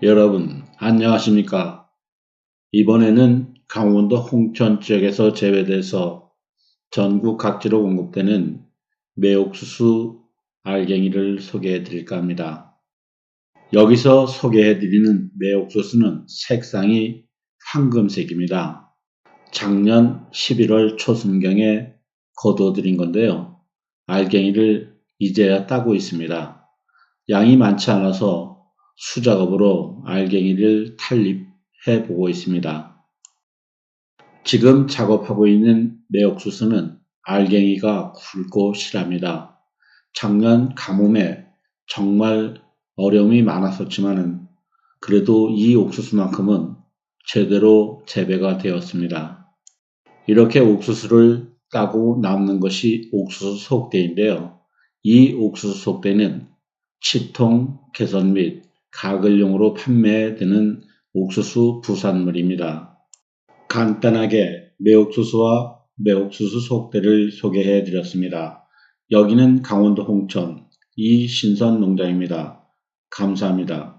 여러분 안녕하십니까? 이번에는 강원도 홍천 지역에서 재배돼서 전국 각지로 공급되는 매옥수수 알갱이를 소개해 드릴까 합니다. 여기서 소개해 드리는 매옥수수는 색상이 황금색입니다. 작년 11월 초순경에 거둬들인 건데요. 알갱이를 이제야 따고 있습니다. 양이 많지 않아서 수작업으로 알갱이를 탈립해 보고 있습니다. 지금 작업하고 있는 매옥수수는 알갱이가 굵고 실합니다. 작년 가뭄에 정말 어려움이 많았었지만은 그래도 이 옥수수만큼은 제대로 재배가 되었습니다. 이렇게 옥수수를 따고 남는 것이 옥수수 속대인데요. 이 옥수수 속대는 치통, 개선 및 가글용으로 판매되는 옥수수 부산물입니다. 간단하게 매옥수수와 매옥수수 속대를 소개해 드렸습니다. 여기는 강원도 홍천 이신선 농장입니다. 감사합니다.